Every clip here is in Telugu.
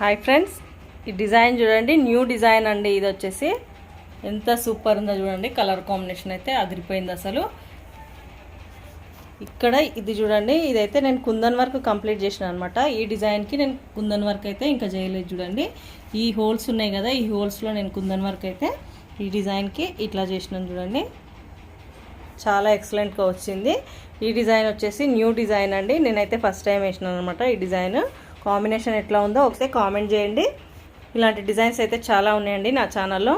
హాయ్ ఫ్రెండ్స్ ఈ డిజైన్ చూడండి న్యూ డిజైన్ అండి ఇది వచ్చేసి. ఎంత సూపర్ ఉందో చూడండి కలర్ కాంబినేషన్ అయితే అదిరిపోయింది అసలు. ఇక్కడ ఇది చూడండి ఇదైతే నేను కుందన్ వర్క్ కంప్లీట్ చేసిన అనమాట ఈ డిజైన్కి నేను కుందన్ వర్క్ అయితే ఇంకా చేయలేదు చూడండి. ఈ హోల్స్ ఉన్నాయి కదా ఈ హోల్స్లో నేను కుందన్ వర్క్ అయితే ఈ డిజైన్కి ఇట్లా చేసినాను చూడండి. చాలా ఎక్సలెంట్గా వచ్చింది. ఈ డిజైన్ వచ్చేసి న్యూ డిజైన్ అండి. నేనైతే ఫస్ట్ టైం వేసినాను అనమాట ఈ డిజైన్. కాంబినేషన్ ఎట్లా ఉందో ఒకసారి కామెంట్ చేయండి. ఇలాంటి డిజైన్స్ అయితే చాలా ఉన్నాయండి నా ఛానల్లో.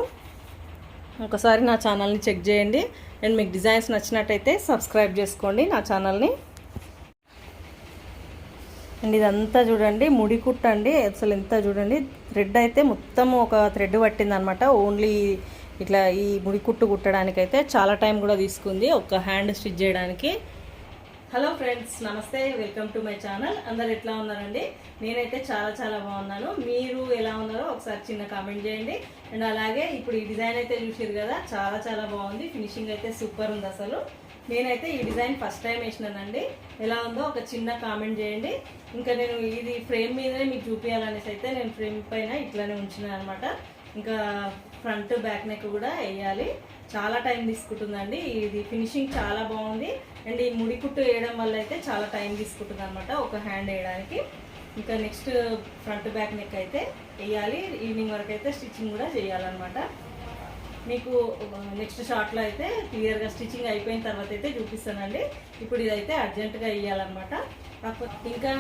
ఒకసారి నా ఛానల్ని చెక్ చేయండి. అండ్ మీకు డిజైన్స్ నచ్చినట్టయితే సబ్స్క్రైబ్ చేసుకోండి నా ఛానల్ని. అండ్ ఇదంతా చూడండి ముడి కుట్ట అండి. అసలు ఎంత చూడండి థ్రెడ్ అయితే మొత్తం ఒక థ్రెడ్ పట్టింది అనమాట ఓన్లీ ఇట్లా ఈ ముడి కుట్టు కుట్టడానికి అయితే చాలా టైం కూడా తీసుకుంది ఒక హ్యాండ్ స్టిచ్ చేయడానికి. హలో ఫ్రెండ్స్ నమస్తే వెల్కమ్ టు మై ఛానల్. అందరు ఎట్లా ఉన్నారండి? నేనైతే చాలా చాలా బాగున్నాను. మీరు ఎలా ఉన్నారో ఒకసారి చిన్న కామెంట్ చేయండి. అండ్ అలాగే ఇప్పుడు ఈ డిజైన్ అయితే చూసారు కదా చాలా చాలా బాగుంది. ఫినిషింగ్ అయితే సూపర్ ఉంది అసలు. నేనైతే ఈ డిజైన్ ఫస్ట్ టైం వేసినానండి. ఎలా ఉందో ఒక చిన్న కామెంట్ చేయండి. ఇంకా నేను ఇది ఫ్రేమ్ మీదనే మీకు చూపించాలనేసి అయితే నేను ఫ్రేమ్ పైన ఇట్లానే ఉంచినాను అనమాట ఇంకా ఫ్రంట్ బ్యాక్ నెక్ కూడా వేయాలి. చాలా టైం తీసుకుంటుందండి. ఇది ఫినిషింగ్ చాలా బాగుంది. అండ్ ఈ ముడి కుట్టు వేయడం వల్ల అయితే చాలా టైం తీసుకుంటుంది అనమాట ఒక హ్యాండ్ వేయడానికి. ఇంకా నెక్స్ట్ ఫ్రంట్ బ్యాక్ నెక్ అయితే వేయాలి. ఈవినింగ్ వరకు అయితే స్టిచ్చింగ్ కూడా చేయాలన్నమాట. మీకు నెక్స్ట్ షార్ట్లో అయితే క్లియర్గా స్టిచ్చింగ్ అయిపోయిన తర్వాత అయితే చూపిస్తానండి. ఇప్పుడు ఇదైతే అర్జెంటుగా వేయాలన్నమాట. కాకపోతే ఇంకా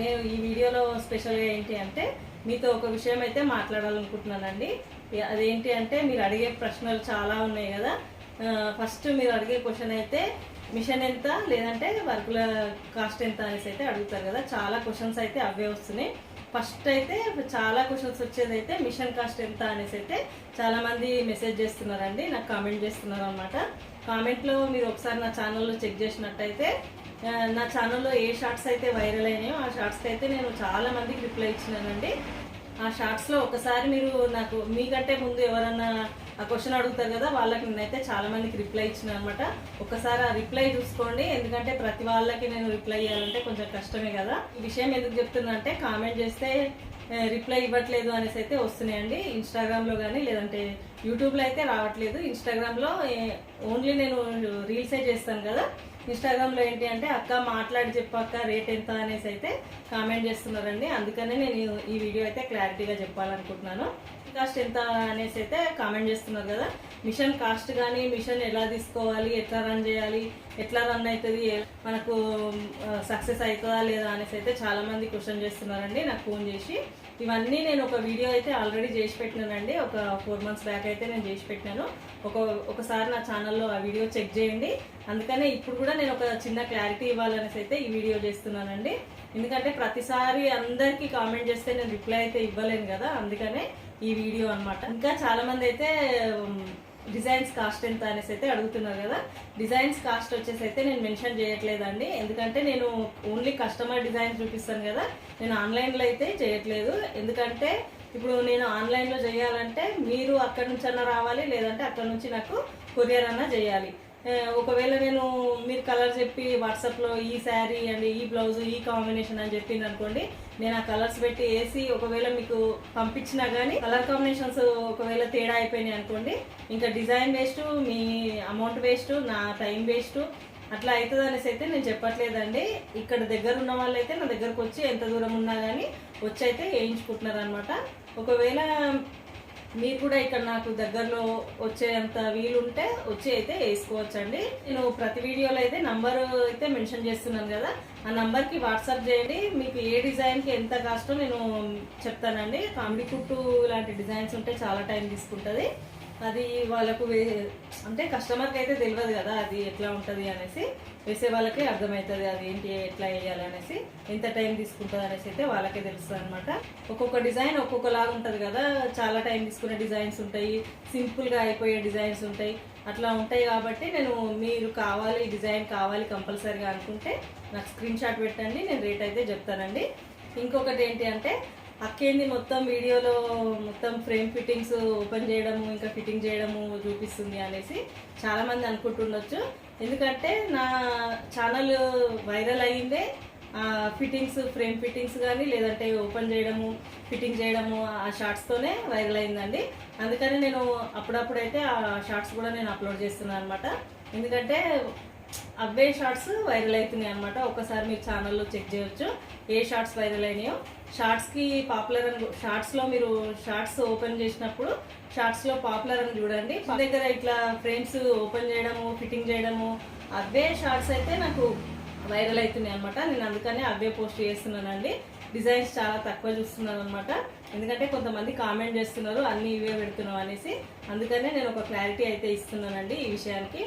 నేను ఈ వీడియోలో స్పెషల్గా ఏంటి అంటే మీతో ఒక విషయం అయితే మాట్లాడాలనుకుంటున్నానండి. అదేంటి అంటే మీరు అడిగే ప్రశ్నలు చాలా ఉన్నాయి కదా. ఫస్ట్ మీరు అడిగే క్వశ్చన్ అయితే మిషన్ ఎంత లేదంటే వర్కుల కాస్ట్ ఎంత అనేసి అయితే అడుగుతారు కదా. చాలా క్వశ్చన్స్ అయితే అవే వస్తున్నాయి. ఫస్ట్ అయితే చాలా క్వశ్చన్స్ వచ్చేది అయితే మిషన్ కాస్ట్ ఎంత అనేసి అయితే చాలామంది మెసేజ్ చేస్తున్నారండి. నాకు కామెంట్ చేస్తున్నారు అనమాట కామెంట్లో మీరు ఒకసారి నా ఛానల్లో చెక్ చేసినట్టయితే నా ఛానల్లో ఏ షార్ట్స్ అయితే వైరల్ అయినాయో ఆ షార్ట్స్కి అయితే నేను చాలా మందికి రిప్లై ఇచ్చినానండి. ఆ షార్ట్స్లో ఒకసారి మీరు నాకు మీకంటే ముందు ఎవరన్నా ఆ క్వశ్చన్ అడుగుతారు కదా వాళ్ళకి నేనైతే చాలా మందికి రిప్లై ఇచ్చిన అనమాట ఒకసారి ఆ రిప్లై చూసుకోండి. ఎందుకంటే ప్రతి వాళ్ళకి నేను రిప్లై ఇవ్వాలంటే కొంచెం కష్టమే కదా. ఈ విషయం ఎందుకు చెప్తున్నా అంటే కామెంట్ చేస్తే రిప్లై ఇవ్వట్లేదు అనేసి అయితే వస్తున్నాయండి. ఇన్స్టాగ్రామ్లో కానీ లేదంటే యూట్యూబ్లో అయితే రావట్లేదు. ఇన్స్టాగ్రామ్లో ఓన్లీ నేను రీల్సే చేస్తాను కదా. ఇన్స్టాగ్రామ్లో ఏంటి అంటే అక్క మాట్లాడి చెప్పక్క రేట్ ఎంత? అనేసి అయితే కామెంట్ చేస్తున్నారండి. అందుకనే నేను ఈ- వీడియో అయితే క్లారిటీగా చెప్పాలనుకుంటున్నాను. కాస్ట్ ఎంత అనేసి అయితే కామెంట్ చేస్తున్నారు కదా. మిషన్ కాస్ట్ కానీ మిషన్ ఎలా తీసుకోవాలి ఎట్లా రన్ చేయాలి ఎట్లా రన్ అవుతుంది మనకు సక్సెస్ అవుతుందా లేదా అనేసి అయితే చాలా మంది క్వశ్చన్ చేస్తున్నారండి. నాకు ఫోన్ చేసి ఇవన్నీ నేను ఒక వీడియో అయితే ఆల్రెడీ చేసి పెట్టినానండి. ఒక ఫోర్ మంత్స్ బ్యాక్ అయితే నేను చేసి పెట్టినాను. ఒక ఒకసారి నా ఛానల్లో ఆ వీడియో చెక్ చేయండి. అందుకనే ఇప్పుడు కూడా నేను ఒక చిన్న క్లారిటీ ఇవ్వాలనేసి అయితే ఈ వీడియో చేస్తున్నానండి. ఎందుకంటే ప్రతిసారి అందరికీ కామెంట్ చేస్తే నేను రిప్లై అయితే ఇవ్వలేను కదా అందుకనే ఈ వీడియో అన్నమాట. ఇంకా చాలామంది అయితే డిజైన్స్ కాస్ట్ ఎంత అనేసి అయితే అడుగుతున్నారు కదా. డిజైన్స్ కాస్ట్ వచ్చేసి అయితే నేను మెన్షన్ చేయట్లేదండి. ఎందుకంటే నేను ఓన్లీ కస్టమర్ డిజైన్ చూపిస్తాను కదా. నేను ఆన్లైన్లో అయితే చేయట్లేదు. ఎందుకంటే ఇప్పుడు నేను ఆన్లైన్లో చేయాలంటే మీరు అక్కడ నుంచి అన్న రావాలి లేదంటే అక్కడ నుంచి నాకు కొరియర్ అన్న చేయాలి. ఒకవేళ నేను మీరు కలర్ చెప్పి వాట్సాప్లో ఈ శారీ అండ్ ఈ బ్లౌజ్ ఈ కాంబినేషన్ అని చెప్పింది అనుకోండి నేను ఆ కలర్స్ పెట్టి వేసి ఒకవేళ మీకు పంపించినా కానీ కలర్ కాంబినేషన్స్ ఒకవేళ తేడా అయిపోయినాయి అనుకోండి ఇంకా డిజైన్ వేస్ట్ మీ అమౌంట్ వేస్ట్ నా టైం వేస్ట్ అట్లా అవుతుంది అనేసి అయితే నేను చెప్పట్లేదండి. ఇక్కడ దగ్గర ఉన్న వాళ్ళు అయితే నా దగ్గరకు వచ్చి ఎంత దూరం ఉన్నా కానీ వచ్చి అయితే వేయించుకుంటున్నారు అనమాట ఒకవేళ మీరు కూడా ఇక్కడ నాకు దగ్గరలో వచ్చేంత వీలుంటే వచ్చి అయితే వేసుకోవచ్చండి. నేను ప్రతి వీడియోలో అయితే నంబర్ అయితే మెన్షన్ చేస్తున్నాను కదా ఆ నంబర్కి వాట్సాప్ చేయండి. మీకు ఏ డిజైన్కి ఎంత కాస్టో నేను చెప్తానండి. కామెడీ కుట్టు ఇలాంటి డిజైన్స్ ఉంటే చాలా టైం తీసుకుంటుంది. అది వాళ్ళకు వే అంటే కస్టమర్కి అయితే తెలియదు కదా అది ఎట్లా ఉంటుంది అనేసి వేసే వాళ్ళకి అర్థమవుతుంది అది ఏంటి ఎట్లా వేయాలి అనేసి ఎంత టైం తీసుకుంటుంది అనేసి అయితే వాళ్ళకే తెలుస్తుంది అనమాట ఒక్కొక్క డిజైన్ ఒక్కొక్కలాగా ఉంటుంది కదా చాలా టైం తీసుకునే డిజైన్స్ ఉంటాయి సింపుల్గా అయిపోయే డిజైన్స్ ఉంటాయి అట్లా ఉంటాయి కాబట్టి నేను మీరు కావాలి డిజైన్ కావాలి కంపల్సరీగా అనుకుంటే నాకు స్క్రీన్ షాట్ పెట్టండి నేను రేట్ అయితే చెప్తానండి. ఇంకొకటి ఏంటి అంటే అక్కేంది మొత్తం వీడియోలో మొత్తం ఫ్రేమ్ ఫిట్టింగ్స్ ఓపెన్ చేయడము ఇంకా ఫిట్టింగ్ చేయడము చూపిస్తుంది అనేసి చాలామంది అనుకుంటుండొచ్చు. ఎందుకంటే నా ఛానల్ వైరల్ అయ్యిందే ఫిట్టింగ్స్ ఫ్రేమ్ ఫిట్టింగ్స్ కానీ లేదంటే ఓపెన్ చేయడము ఫిట్టింగ్ చేయడము ఆ షార్ట్స్తోనే వైరల్ అయిందండి అందుకని నేను అప్పుడప్పుడైతే ఆ షార్ట్స్ కూడా నేను అప్లోడ్ చేస్తున్నాను అనమాట ఎందుకంటే అవే షార్ట్స్ వైరల్ అవుతున్నాయి అనమాట ఒకసారి మీరు ఛానల్లో చెక్ చేయొచ్చు. ఏ షార్ట్స్ వైరల్ అయినాయో. షార్ట్స్కి పాపులర్ అని షార్ట్స్లో మీరు షార్ట్స్ ఓపెన్ చేసినప్పుడు షార్ట్స్లో పాపులర్ అని చూడండి. మా దగ్గర ఇట్లా ఫ్రేమ్స్ ఓపెన్ చేయడము ఫిట్టింగ్ చేయడము అవే షార్ట్స్ అయితే నాకు వైరల్ అవుతున్నాయి అనమాట నేను అందుకనే అవే పోస్ట్ చేస్తున్నానండి. డిజైన్స్ చాలా తక్కువ చూస్తున్నాను అనమాట ఎందుకంటే కొంతమంది కామెంట్ చేస్తున్నారు అన్నీ ఇవే పెడుతున్నావు అనేసి. అందుకనే నేను ఒక క్లారిటీ అయితే ఇస్తున్నానండి ఈ విషయానికి.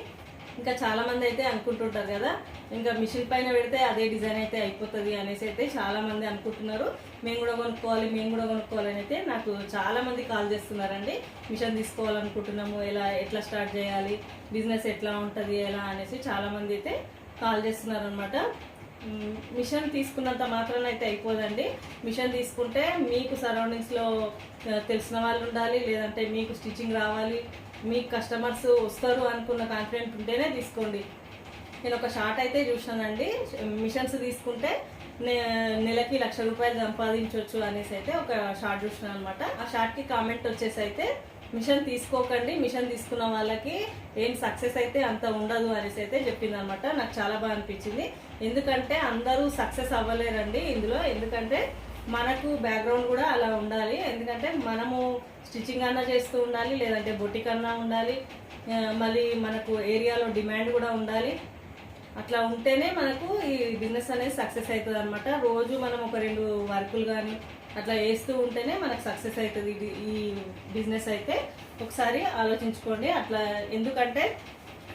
ఇంకా చాలామంది అయితే అనుకుంటుంటారు కదా ఇంకా మిషన్ పైన పెడితే అదే డిజైన్ అయితే అయిపోతుంది అనేసి అయితే చాలామంది అనుకుంటున్నారు. మేము కూడా కొనుక్కోవాలి మేము కూడా కొనుక్కోవాలని అయితే నాకు చాలామంది కాల్ చేస్తున్నారండి. మిషన్ తీసుకోవాలనుకుంటున్నాము ఎలా ఎట్లా స్టార్ట్ చేయాలి బిజినెస్ ఎట్లా ఉంటుంది ఎలా అనేసి చాలామంది అయితే కాల్ చేస్తున్నారు అనమాట మిషన్ తీసుకున్నంత మాత్రాన అయితే అయిపోదండి. మిషన్ తీసుకుంటే మీకు సరౌండింగ్స్లో తెలిసిన వాళ్ళు ఉండాలి లేదంటే మీకు స్టిచ్చింగ్ రావాలి మీకు కస్టమర్స్ వస్తారు అనుకున్న కాన్ఫిడెంట్ ఉంటేనే తీసుకోండి. నేను ఒక షార్ట్ అయితే చూసానండి మిషన్స్ తీసుకుంటే నెలకి లక్ష రూపాయలు సంపాదించవచ్చు అనేసి అయితే ఒక షార్ట్ చూసినాను అనమాట ఆ షార్ట్కి కామెంట్ వచ్చేసి అయితే మిషన్ తీసుకోకండి. మిషన్ తీసుకున్న వాళ్ళకి ఏం సక్సెస్ అయితే అంత ఉండదు అనేసి అయితే చెప్పింది అనమాట నాకు చాలా బాగా అనిపించింది. ఎందుకంటే అందరూ సక్సెస్ అవ్వలేరండి ఇందులో. ఎందుకంటే మనకు బ్యాక్గ్రౌండ్ కూడా అలా ఉండాలి. ఎందుకంటే మనము స్టిచ్చింగ్ అన్నా చేస్తూ ఉండాలి లేదంటే బొటిక్ అన్నా ఉండాలి. మళ్ళీ మనకు ఏరియాలో డిమాండ్ కూడా ఉండాలి. అట్లా ఉంటేనే మనకు ఈ బిజినెస్ అనేది సక్సెస్ అవుతుంది అనమాట రోజు మనం ఒక రెండు వర్కులు కానీ అట్లా వేస్తూ ఉంటేనే మనకు సక్సెస్ అవుతుంది. ఈ బిజినెస్ అయితే ఒకసారి ఆలోచించుకోండి. అట్లా ఎందుకంటే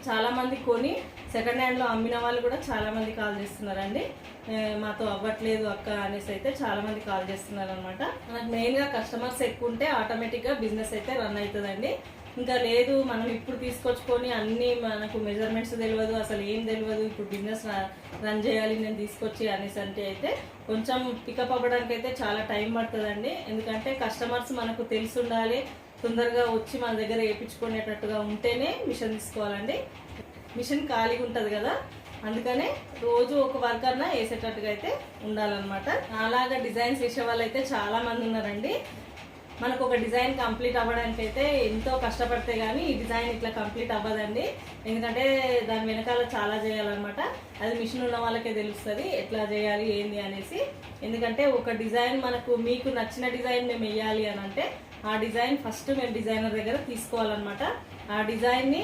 చాలామంది కొని సెకండ్ హ్యాండ్లో అమ్మిన వాళ్ళు కూడా చాలామంది కాల్ చేస్తున్నారండి. మాతో అవ్వట్లేదు అక్క అనేసి అయితే చాలామంది కాల్ చేస్తున్నారు అనమాట మనకు మెయిన్గా కస్టమర్స్ ఎక్కువ ఉంటే ఆటోమేటిక్గా బిజినెస్ అయితే రన్ అవుతుందండి. ఇంకా లేదు మనం ఇప్పుడు తీసుకొచ్చుకొని అన్ని మనకు మెజర్మెంట్స్ తెలియదు అసలు ఏం తెలియదు ఇప్పుడు బిజినెస్ రన్ చేయాలి నేను తీసుకొచ్చి అనేసి అంటే అయితే కొంచెం పికప్ అవ్వడానికి అయితే చాలా టైం పడుతుందండి. ఎందుకంటే కస్టమర్స్ మనకు తెలిసి ఉండాలి తొందరగా వచ్చి మన దగ్గర వేయించుకునేటట్టుగా ఉంటేనే మిషన్ తీసుకోవాలండి. మిషన్ ఖాళీగా ఉంటుంది కదా అందుకనే రోజు ఒక వర్క్ అన్నా వేసేటట్టుగా అయితే ఉండాలన్నమాట. అలాగా డిజైన్స్ వేసే వాళ్ళు అయితే చాలా మంది ఉన్నారండి. మనకు ఒక డిజైన్ కంప్లీట్ అవ్వడానికి అయితే ఎంతో కష్టపడితే కానీ ఈ డిజైన్ ఇట్లా కంప్లీట్ అవ్వదండి. ఎందుకంటే దాని వెనకాల చాలా చేయాలన్నమాట. అది మిషన్ ఉన్న వాళ్ళకే తెలుస్తుంది ఎట్లా చేయాలి ఏంది అనేసి. ఎందుకంటే ఒక డిజైన్ మనకు మీకు నచ్చిన డిజైన్ మేము వేయాలి అని అంటే ఆ డిజైన్ ఫస్ట్ మేము డిజైనర్ దగ్గర తీసుకోవాలన్నమాట. ఆ డిజైన్ని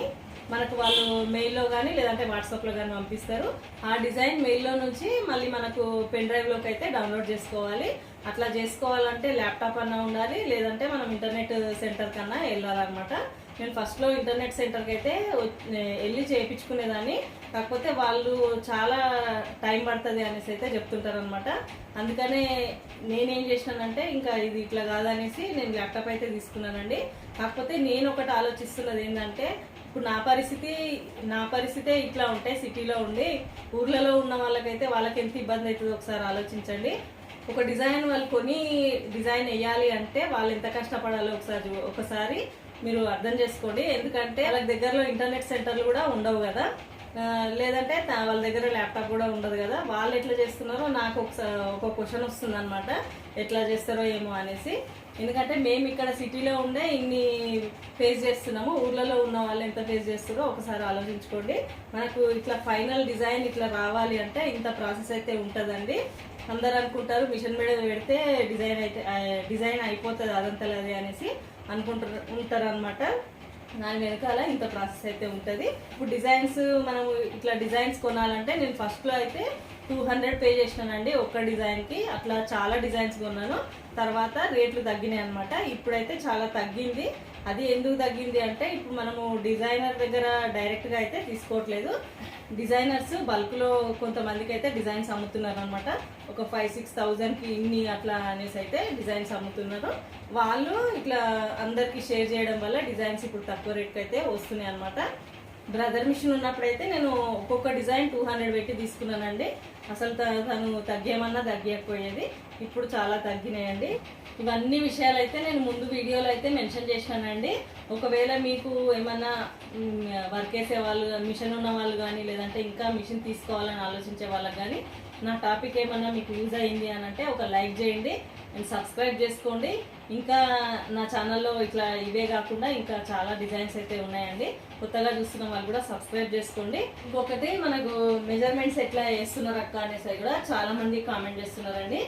మనకు వాళ్ళు మెయిల్లో కానీ లేదంటే వాట్సాప్లో కానీ పంపిస్తారు. ఆ డిజైన్ మెయిల్లో నుంచి మళ్ళీ మనకు పెన్ డ్రైవ్లోకి అయితే డౌన్లోడ్ చేసుకోవాలి. అట్లా చేసుకోవాలంటే ల్యాప్టాప్ అన్నా ఉండాలి లేదంటే మనం ఇంటర్నెట్ సెంటర్ కన్నా వెళ్ళాలన్నమాట. నేను ఫస్ట్లో ఇంటర్నెట్ సెంటర్కి అయితే వెళ్ళి చేయించుకునేదాన్ని. కాకపోతే వాళ్ళు చాలా టైం పడుతుంది అనేసి అయితే చెప్తుంటారు అనమాట అందుకనే నేనేం చేసినానంటే ఇంకా ఇది ఇట్లా కాదనేసి నేను ల్యాప్టాప్ అయితే తీసుకున్నానండి. కాకపోతే నేను ఒకటి ఆలోచిస్తున్నది ఏంటంటే ఇప్పుడు నా పరిస్థితి నా పరిస్థితే ఇట్లా ఉంటే సిటీలో ఉండి ఊర్లలో ఉన్న వాళ్ళకైతే వాళ్ళకి ఎంత ఇబ్బంది అవుతుందో ఒకసారి ఆలోచించండి. ఒక డిజైన్ వాళ్ళు కొని డిజైన్ వేయాలి అంటే వాళ్ళు ఎంత కష్టపడాలో ఒకసారి ఒకసారి మీరు అర్థం చేసుకోండి. ఎందుకంటే వాళ్ళకి దగ్గరలో ఇంటర్నెట్ సెంటర్లు కూడా ఉండవు కదా. లేదంటే వాళ్ళ దగ్గర ల్యాప్టాప్ కూడా ఉండదు కదా. వాళ్ళు ఎట్లా చేస్తున్నారో నాకు ఒకసారి ఒక క్వశ్చన్ వస్తుంది అనమాట ఎట్లా చేస్తారో ఏమో అనేసి. ఎందుకంటే మేము ఇక్కడ సిటీలో ఉండే ఇన్ని ఫేస్ చేస్తున్నాము. ఊర్లలో ఉన్న వాళ్ళు ఎంత ఫేస్ చేస్తారో ఒకసారి ఆలోచించుకోండి. మనకు ఇట్లా ఫైనల్ డిజైన్ ఇట్లా రావాలి అంటే ఇంత ప్రాసెస్ అయితే ఉంటుందండి. అందరు అనుకుంటారు మిషన్ మీద పెడితే డిజైన్ అయితే డిజైన్ అయిపోతుంది అదంతలది అనేసి అనుకుంటారు ఉంటారు అనమాట దాని వెనకాల ఇంత ప్రాసెస్ అయితే ఉంటుంది. ఇప్పుడు డిజైన్స్ మనం ఇట్లా డిజైన్స్ కొనాలంటే నేను ఫస్ట్లో అయితే టూ హండ్రెడ్ పే చేసినానండి ఒక్క డిజైన్కి. అట్లా చాలా డిజైన్స్ కొన్నాను. తర్వాత రేట్లు తగ్గినాయి అనమాట ఇప్పుడైతే చాలా తగ్గింది. అది ఎందుకు తగ్గింది అంటే ఇప్పుడు మనము డిజైనర్ దగ్గర డైరెక్ట్గా అయితే తీసుకోవట్లేదు. డిజైనర్స్ బల్క్లో కొంతమందికి అయితే డిజైన్స్ అమ్ముతున్నారు అనమాట ఒక ఫైవ్ సిక్స్ థౌజండ్కి ఇన్ని అట్లా అనేసి అయితే డిజైన్స్ అమ్ముతున్నారు. వాళ్ళు ఇట్లా అందరికీ షేర్ చేయడం వల్ల డిజైన్స్ ఇప్పుడు తక్కువ రేట్కి అయితే వస్తున్నాయి అనమాట బ్రదర్ మిషన్ ఉన్నప్పుడైతే నేను ఒక్కొక్క డిజైన్ టూ హండ్రెడ్ పెట్టి తీసుకున్నానండి. అసలు త- తను తగ్గేమన్నా తగ్గకపోయేది. ఇప్పుడు చాలా తగ్గినాయండి. ఇవన్నీ విషయాలు అయితే నేను ముందు వీడియోలో అయితే మెన్షన్ చేశానండి ఒకవేళ మీకు ఏమన్నా వర్క్ చేసే వాళ్ళు మిషన్ ఉన్న వాళ్ళు కానీ లేదంటే ఇంకా మిషన్ తీసుకోవాలని ఆలోచించే వాళ్ళకి కానీ నా టాపిక్ ఏమన్నా మీకు యూజ్ అయింది అని అంటే ఒక లైక్ చేయండి అండ్ సబ్స్క్రైబ్ చేసుకోండి. ఇంకా నా ఛానల్లో ఇట్లా ఇవే కాకుండా ఇంకా చాలా డిజైన్స్ అయితే ఉన్నాయండి. కొత్తగా చూస్తున్న వాళ్ళు కూడా సబ్స్క్రైబ్ చేసుకోండి. ఇంకొకటి మనకు మెజర్మెంట్స్ ఎట్లా వేస్తున్నారు అక్క అనేసి కూడా చాలా మంది కామెంట్ చేస్తున్నారండి.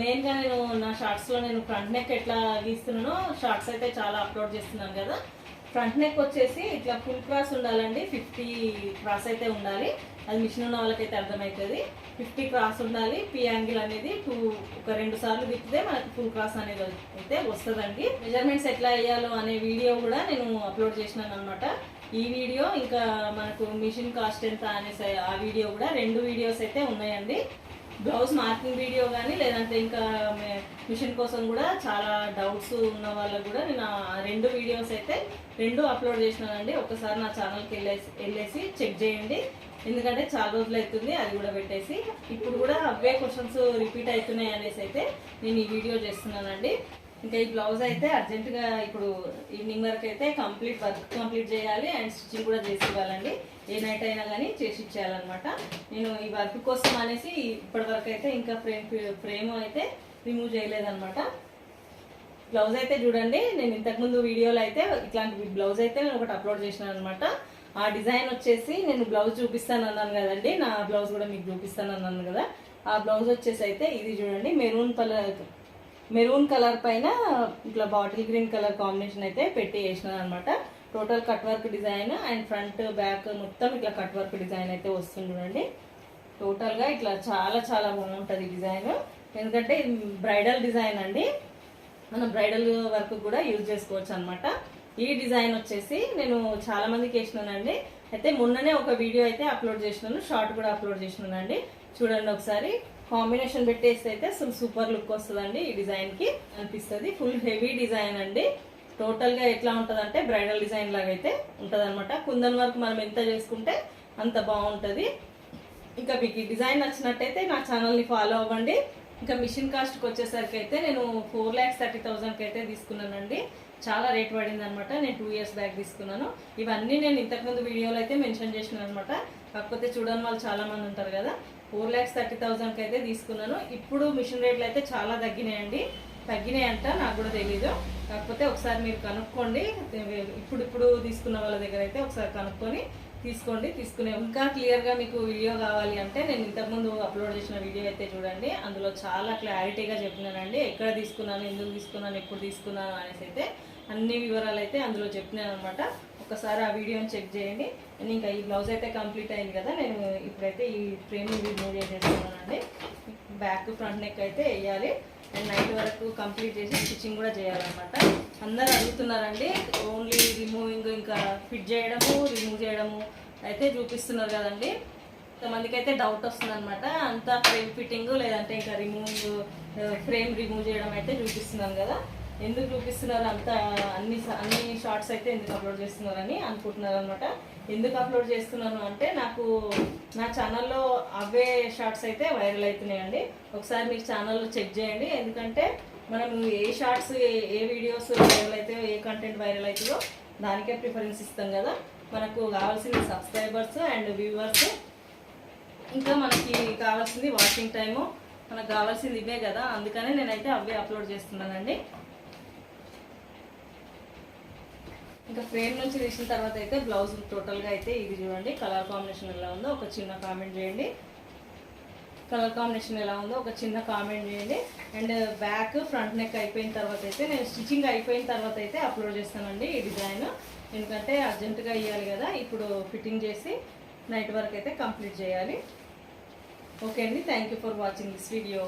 మెయిన్గా నేను నా షార్ట్స్లో నేను ఫ్రంట్ నెక్ ఎట్లా గీస్తున్నానో షార్ట్స్ అయితే చాలా అప్లోడ్ చేస్తున్నాను కదా. ఫ్రంట్ నెక్ వచ్చేసి ఇట్లా ఫుల్ క్రాస్ ఉండాలండి. ఫిఫ్టీ క్రాస్ అయితే ఉండాలి. అది మిషన్ ఉన్న వాళ్ళకైతే అర్థమవుతుంది ఫిఫ్టీ క్రాస్ ఉండాలి. పీ యాంగిల్ అనేది టూ ఒక రెండు సార్లు తిప్పితే మనకు ఫుల్ క్రాస్ అనేది అయితే వస్తుందండి. మెజర్మెంట్స్ ఎట్లా వేయాలో అనే వీడియో కూడా నేను అప్లోడ్ చేసినాను అనమాట ఈ వీడియో ఇంకా మనకు మిషన్ కాస్ట్ ఎంత అనేసి ఆ వీడియో కూడా రెండు వీడియోస్ అయితే ఉన్నాయండి. బ్లౌజ్ మార్కింగ్ వీడియో కానీ లేదంటే ఇంకా మిషన్ కోసం కూడా చాలా డౌట్స్ ఉన్న వాళ్ళకు కూడా నేను రెండు వీడియోస్ అయితే రెండు అప్లోడ్ చేసినానండి. ఒకసారి నా ఛానల్కి వెళ్ళేసి వెళ్ళేసి చెక్ చేయండి. ఎందుకంటే చాలా రోజులు అవుతుంది అది కూడా పెట్టేసి. ఇప్పుడు కూడా అవే క్వశ్చన్స్ రిపీట్ అవుతున్నాయి అనేసి అయితే నేను ఈ వీడియో చేస్తున్నానండి. ఇంకా ఈ బ్లౌజ్ అయితే అర్జెంటుగా ఇప్పుడు ఈవినింగ్ వరకు అయితే కంప్లీట్ వర్క్ కంప్లీట్ చేయాలి అండ్ స్టిచ్చింగ్ కూడా చేసి ఇవ్వాలండి. ఏ నైట్ అయినా కానీ చేసి ఇచ్చేయాలన్నమాట. నేను ఈ వర్క్ కోసం అనేసి ఇప్పటి వరకు అయితే ఇంకా ఫ్రేమ్ ఫ్రేమ్ అయితే రిమూవ్ చేయలేదన్నమాట. బ్లౌజ్ అయితే చూడండి నేను ఇంతకుముందు వీడియోలో అయితే ఇట్లాంటి బ్లౌజ్ అయితే నేను ఒకటి అప్లోడ్ చేసినాను అనమాట ఆ డిజైన్ వచ్చేసి నేను బ్లౌజ్ చూపిస్తాను అన్నాను కదండి నా బ్లౌజ్ కూడా మీకు చూపిస్తాను అన్నాను కదా. ఆ బ్లౌజ్ వచ్చేసి అయితే ఇది చూడండి మెరూన్ కలర్ మెరూన్ కలర్ పైన ఇట్లా బాటిల్ గ్రీన్ కలర్ కాంబినేషన్ అయితే పెట్టి వేసినాను అనమాట total cut work design and front back మొత్తం ఇట్లా కట్ వర్క్ డిజైన్ అయితే వస్తుంది చూడండి. టోటల్గా ఇట్లా చాలా చాలా బాగుంటుంది డిజైన్ ఎందుకంటే బ్రైడల్ డిజైన్ అండి. మనం బ్రైడల్ వర్క్ కూడా యూజ్ చేసుకోవచ్చు అనమాట ఈ డిజైన్ వచ్చేసి నేను చాలా మందికి వేసినానండి. అయితే మొన్ననే ఒక వీడియో అయితే అప్లోడ్ చేసినాను. షార్ట్ కూడా అప్లోడ్ చేసినానండి. చూడండి ఒకసారి. కాంబినేషన్ పెట్టేస్తే అయితే అసలు సూపర్ లుక్ వస్తుందండి ఈ డిజైన్కి అనిపిస్తుంది. ఫుల్ హెవీ డిజైన్ అండి. టోటల్గా ఎట్లా ఉంటుంది అంటే బ్రైడల్ డిజైన్ లాగా అయితే ఉంటుంది అనమాట కుందన్ వర్క్ మనం ఎంత చేసుకుంటే అంత బాగుంటుంది. ఇంకా మీకు ఈ డిజైన్ నచ్చినట్టయితే నా ఛానల్ని ఫాలో అవ్వండి. ఇంకా మిషన్ కాస్ట్కి వచ్చేసరికి అయితే నేను ఫోర్ ల్యాక్స్ థర్టీ థౌజండ్కి అయితే తీసుకున్నానండి. చాలా రేట్ పడింది అనమాట నేను టూ ఇయర్స్ బ్యాక్ తీసుకున్నాను. ఇవన్నీ నేను ఇంతకుముందు వీడియోలో అయితే మెన్షన్ చేసినాను అనమాట కాకపోతే చూడని వాళ్ళు చాలామంది ఉంటారు కదా. ఫోర్ ల్యాక్స్ థర్టీ థౌజండ్కి అయితే తీసుకున్నాను. ఇప్పుడు మిషన్ రేట్లు అయితే చాలా తగ్గినాయండి. తగ్గినాయంట నాకు కూడా తెలీదు. కాకపోతే ఒకసారి మీరు కనుక్కోండి. ఇప్పుడు ఇప్పుడు తీసుకున్న వాళ్ళ దగ్గర అయితే ఒకసారి కనుక్కొని తీసుకోండి తీసుకునే ఇంకా క్లియర్గా మీకు వీడియో కావాలి అంటే నేను ఇంతకుముందు అప్లోడ్ చేసిన వీడియో అయితే చూడండి. అందులో చాలా క్లారిటీగా చెప్పినానండి. ఎక్కడ తీసుకున్నాను ఎందుకు తీసుకున్నాను ఎప్పుడు తీసుకున్నాను అనేసి అయితే అన్ని వివరాలు అయితే అందులో చెప్పినాను అనమాట ఒకసారి ఆ వీడియోని చెక్ చేయండి. నేను ఇంకా ఈ బ్లౌజ్ అయితే కంప్లీట్ అయింది కదా నేను ఇప్పుడైతే ఈ ఫ్రేమ్ రిమూవ్ చేసేస్తున్నానండి బ్యాక్ ఫ్రంట్ నెక్ అయితే వేయాలి. అండ్ నైట్ వరకు కంప్లీట్ చేసి స్టిచ్చింగ్ కూడా చేయాలన్నమాట. అందరు అడుగుతున్నారండి ఓన్లీ రిమూవింగ్ ఇంకా ఫిట్ చేయడము రిమూవ్ చేయడము. అయితే చూపిస్తున్నారు కదండి. కొంతమందికి అయితే డౌట్ వస్తుంది అనమాట అంతా ఫ్రేమ్ ఫిట్టింగ్ లేదంటే ఇంకా రిమూవింగ్ ఫ్రేమ్ రిమూవ్ చేయడం అయితే చూపిస్తున్నాను కదా. ఎందుకు చూపిస్తున్నారు అంత అన్ని అన్ని షార్ట్స్ అయితే ఎందుకు అప్లోడ్ చేస్తున్నారని అనుకుంటున్నారు అనమాట ఎందుకు అప్లోడ్ చేస్తున్నాను అంటే నాకు నా ఛానల్లో అవే షార్ట్స్ అయితే వైరల్ అవుతున్నాయండి. ఒకసారి మీరు ఛానల్లో చెక్ చేయండి. ఎందుకంటే మనం ఏ షార్ట్స్ ఏ ఏ వీడియోస్ వైరల్ అవుతాయో ఏ కంటెంట్ వైరల్ అవుతుందో దానికే ప్రిఫరెన్స్ ఇస్తాం కదా. మనకు కావాల్సిన సబ్స్క్రైబర్స్ అండ్ వ్యూవర్స్ ఇంకా మనకి కావాల్సింది వాచింగ్ టైము మనకు కావాల్సింది ఇవే కదా. అందుకనే నేనైతే అవే అప్లోడ్ చేస్తున్నానండి. ఇంకా ఫ్రేమ్ నుంచి తీసిన తర్వాత అయితే బ్లౌజ్ టోటల్గా అయితే ఇది చూడండి. కలర్ కాంబినేషన్ ఎలా ఉందో ఒక చిన్న కామెంట్ చేయండి. కలర్ కాంబినేషన్ ఎలా ఉందో ఒక చిన్న కామెంట్ చేయండి. అండ్ బ్యాక్ ఫ్రంట్ నెక్ అయిపోయిన తర్వాత అయితే నేను స్టిచ్చింగ్ అయిపోయిన తర్వాత అయితే అప్లోడ్ చేస్తానండి ఈ డిజైన్ ఎందుకంటే అర్జెంటుగా ఇవ్వాలి కదా. ఇప్పుడు ఫిట్టింగ్ చేసి నైట్ వరకు అయితే కంప్లీట్ చేయాలి. ఓకే అండి. Thank you for watching this video